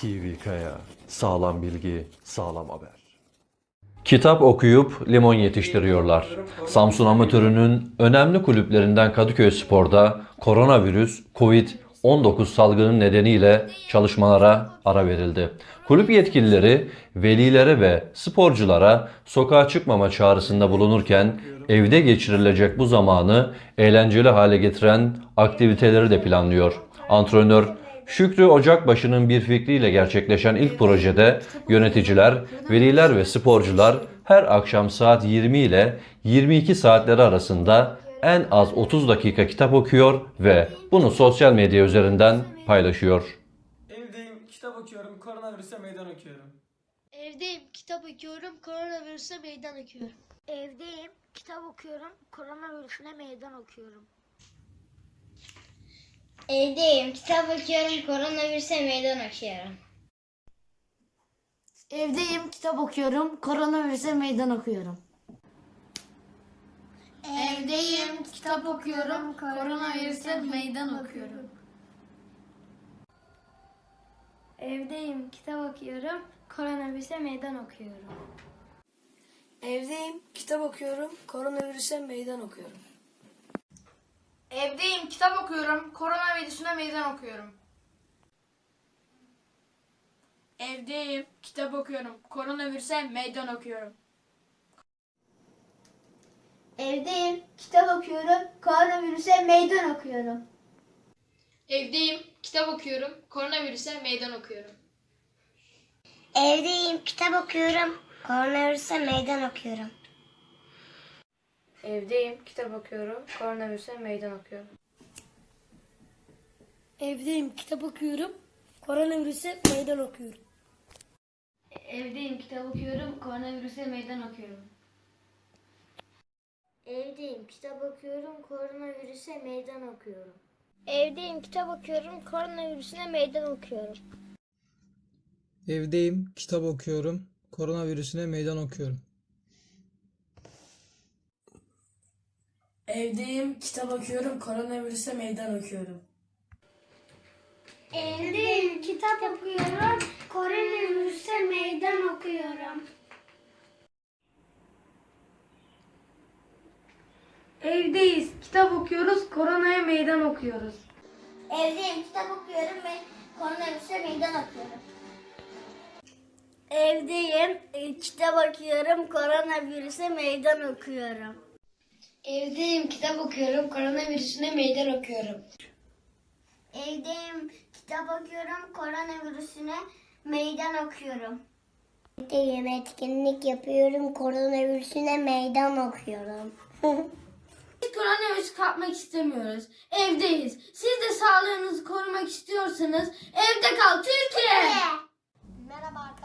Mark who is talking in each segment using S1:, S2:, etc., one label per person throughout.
S1: TV. Sağlam bilgi, sağlam haber. Kitap okuyup limon yetiştiriyorlar. Samsun amatörünün önemli kulüplerinden Kadıköy Spor'da koronavirüs Covid-19 salgını nedeniyle çalışmalara ara verildi. Kulüp yetkilileri velilere ve sporculara sokağa çıkmama çağrısında bulunurken evde geçirilecek bu zamanı eğlenceli hale getiren aktiviteleri de planlıyor. Antrenör Şükrü Ocakbaşı'nın bir fikriyle gerçekleşen ilk projede yöneticiler, veliler ve sporcular her akşam saat 20 ile 22 saatleri arasında en az 30 dakika kitap okuyor ve bunu sosyal medya üzerinden paylaşıyor.
S2: Evdeyim, kitap okuyorum, koronavirüse meydan okuyorum.
S3: Evdeyim, kitap okuyorum, koronavirüse meydan okuyorum.
S4: Evdeyim, kitap okuyorum, koronavirüsüne meydan okuyorum.
S5: Evdeyim, kitap okuyorum, koronavirüse meydan okuyorum.
S3: Evdeyim, kitap okuyorum, koronavirüse meydan okuyorum.
S5: Evdeyim, kitap okuyorum, koronavirüse meydan okuyorum.
S4: Evdeyim, kitap okuyorum, koronavirüse meydan okuyorum.
S3: Evdeyim, kitap okuyorum, koronavirüse meydan okuyorum.
S6: Evdeyim, kitap okuyorum, koronavirüsüne meydan okuyorum. Evdeyim, kitap okuyorum, koronavirüse meydan okuyorum.
S4: Evdeyim, kitap okuyorum, koronavirüse meydan okuyorum.
S6: Evdeyim, kitap okuyorum, koronavirüse meydan okuyorum.
S5: Evdeyim, kitap okuyorum, koronavirüse meydan okuyorum.
S6: Evdeyim, kitap okuyorum, koronavirüse meydan okuyorum.
S3: Evdeyim, kitap okuyorum, koronavirüse meydan okuyorum.
S6: Evdeyim, kitap okuyorum, koronavirüse meydan okuyorum.
S4: Evdeyim, kitap okuyorum, koronavirüse meydan okuyorum. Evdeyim, kitap okuyorum, koronavirüsüne meydan okuyorum.
S2: Evdeyim, kitap okuyorum, koronavirüsüne meydan okuyorum.
S7: Evdeyim, kitap okuyorum, koronavirüse meydan okuyorum.
S4: Evdeyim, kitap okuyorum, koronavirüse meydan okuyorum.
S6: Evdeyiz, kitap okuyoruz, koronaya meydan okuyoruz.
S4: Evdeyim, kitap okuyorum ve koronavirüse meydan okuyorum. Evdeyim, e, kitap okuyorum, koronavirüse meydan okuyorum.
S5: Evdeyim, kitap okuyorum, koronavirüsüne meydan okuyorum.
S4: Evdeyim, kitap okuyorum, koronavirüsüne meydan okuyorum. Evdeyim, etkinlik yapıyorum, koronavirüsüne meydan okuyorum.
S6: Biz koronavirüs kapmak istemiyoruz. Evdeyiz. Siz de sağlığınızı korumak istiyorsanız evde kal Türkiye.
S4: Merhaba arkadaşlar.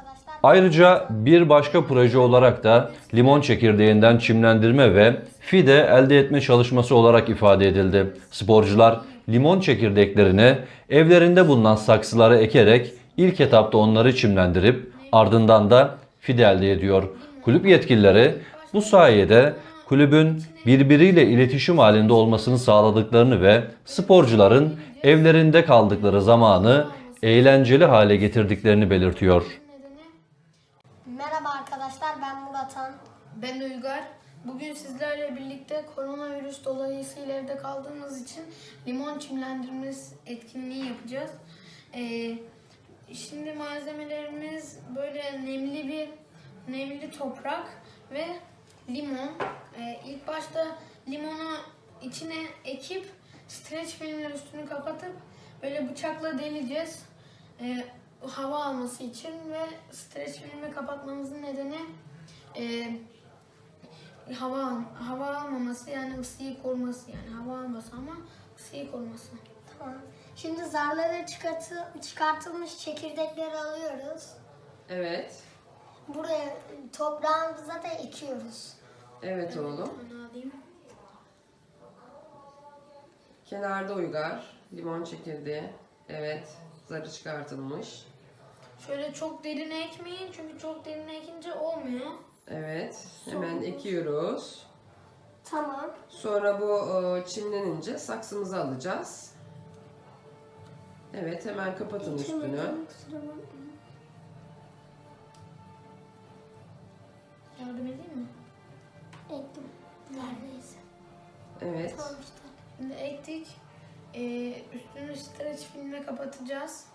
S1: Ayrıca bir başka proje olarak da limon çekirdeğinden çimlendirme ve fide elde etme çalışması olarak ifade edildi. Sporcular limon çekirdeklerini evlerinde bulunan saksılara ekerek ilk etapta onları çimlendirip ardından da fide elde ediyor. Kulüp yetkilileri bu sayede kulübün birbiriyle iletişim halinde olmasını sağladıklarını ve sporcuların evlerinde kaldıkları zamanı eğlenceli hale getirdiklerini belirtiyor.
S4: Merhaba arkadaşlar ben Murat Han.
S6: Ben Uygar. Bugün sizlerle birlikte koronavirüs dolayısıyla evde kaldığımız için limon çimlendirmesi etkinliği yapacağız. Ee, şimdi malzemelerimiz böyle nemli bir nemli toprak ve limon. Ee, ilk başta limonu içine ekip streç filmle üstünü kapatıp böyle bıçakla deleceğiz. Ee, hava alması için ve streç filmi kapatmamızın nedeni e, hava hava almaması yani ısıyı koruması yani hava alması ama ısıyı koruması.
S4: Tamam. Şimdi zarları çıkartı, çıkartılmış çekirdekleri alıyoruz.
S8: Evet.
S4: Buraya toprağımıza da ekiyoruz.
S8: Evet oğlum.
S6: Onu alayım.
S8: Kenarda uygar. Limon çekirdeği. Evet. Zarı çıkartılmış.
S6: Şöyle çok derine ekmeyin çünkü çok derine ekince olmuyor.
S8: Evet. Hemen ekiyoruz.
S4: Tamam.
S8: Sonra bu e, çimlenince saksımızı alacağız. Evet hemen kapatın üstünü.
S6: İçemedim, kusura bakmayın.
S9: Yardım edeyim mi?
S6: Ektim. Neredeyse.
S8: Evet.
S6: Tamam işte.
S9: Şimdi ektik. Ee, üstünü streç filmle kapatacağız.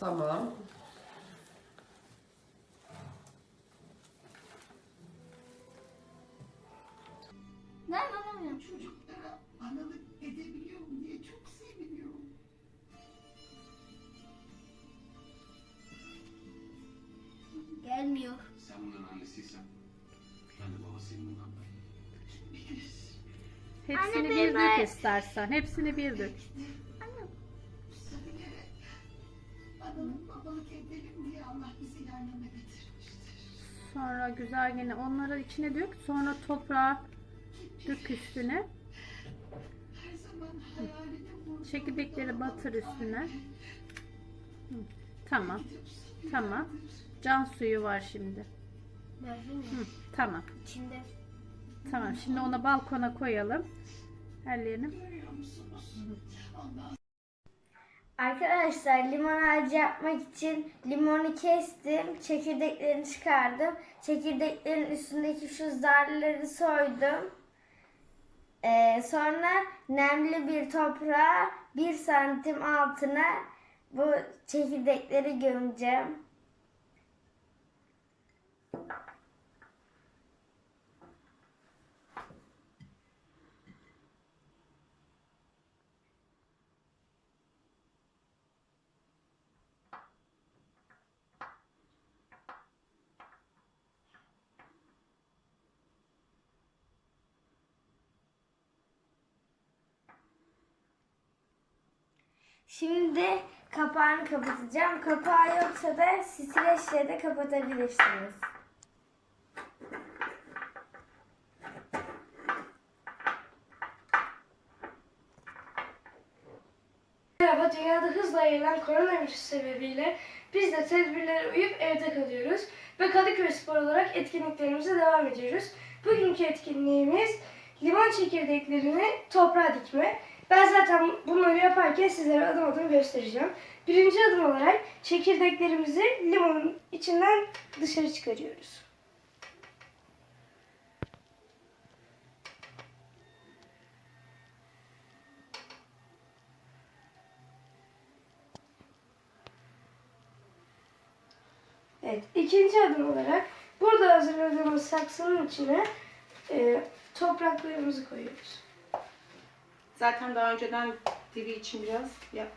S8: Tamam.
S6: Gelmiyor.
S10: Sen bunların annesiysen ben de babasıyım bundan.
S11: Hepsini bir dök istersen. Hepsini bir dök. Sonra güzel yine onları içine dök. Sonra toprağı dök üstüne. Çekirdekleri batır üstüne. Tamam. Tamam. Can suyu var şimdi. Hı. Tamam.
S6: İçinde.
S11: Tamam. Şimdi onu balkona koyalım. Ellerini.
S4: Arkadaşlar limon ağacı yapmak için limonu kestim, çekirdeklerini çıkardım. Çekirdeklerin üstündeki şu zarları soydum. Ee, sonra nemli bir toprağa bir santim altına bu çekirdekleri gömeceğim. Şimdi kapağını kapatacağım. Kapağı yoksa da streçle de kapatabilirsiniz.
S9: Merhaba, dünyada hızla yayılan koronavirüs sebebiyle biz de tedbirlere uyup evde kalıyoruz ve Kadıköy Spor olarak etkinliklerimize devam ediyoruz. Bugünkü etkinliğimiz limon çekirdeklerini toprağa dikme. Ben zaten bunları yaparken sizlere adım adım göstereceğim. Birinci adım olarak çekirdeklerimizi limonun içinden dışarı çıkarıyoruz. Evet, ikinci adım olarak burada hazırladığımız saksının içine e, topraklarımızı koyuyoruz.
S12: Zaten daha önceden diri için biraz ya,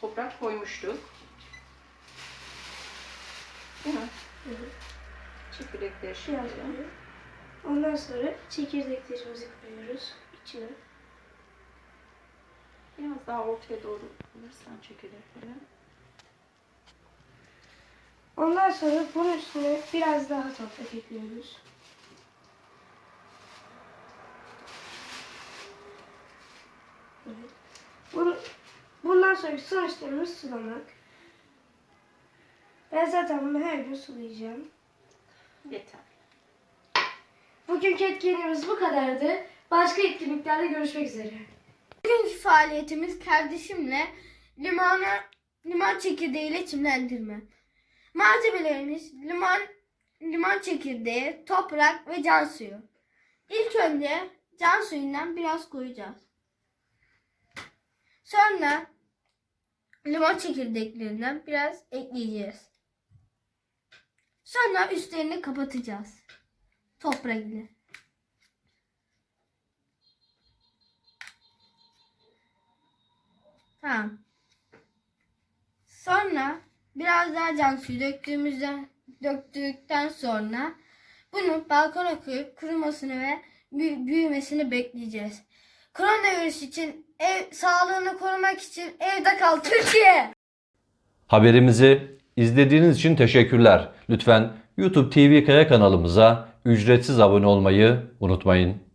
S12: toprak koymuştuk. Değil mi? Çekirdekleri
S9: Biraz
S12: şimdi.
S9: koyuyoruz. Ondan sonra çekirdeklerimizi koyuyoruz içine.
S12: Biraz daha ortaya doğru alırsan çekirdekleri.
S9: Ondan sonra bunun üstüne biraz daha toprak ekliyoruz. Evet. Bunu, bundan sonraki son işlemimiz sulamak. Ben zaten bunu her gün sulayacağım.
S12: Yeter.
S9: Bugünkü etkinliğimiz bu kadardı. Başka etkinliklerde görüşmek üzere.
S13: Bugünkü faaliyetimiz kardeşimle limonu limon çekirdeğiyle çimlendirme. Malzemelerimiz limon, limon çekirdeği, toprak ve can suyu. İlk önce can suyundan biraz koyacağız. Sonra limon çekirdeklerinden biraz ekleyeceğiz. Sonra üstlerini kapatacağız. Toprak ile. Tamam. Sonra biraz daha can suyu döktüğümüzden döktükten sonra bunu balkona koyup kurumasını ve büyü- büyümesini bekleyeceğiz. Koronavirüs için ev sağlığını korumak için evde kal Türkiye.
S1: Haberimizi izlediğiniz için teşekkürler. Lütfen YouTube TV Kaya kanalımıza ücretsiz abone olmayı unutmayın.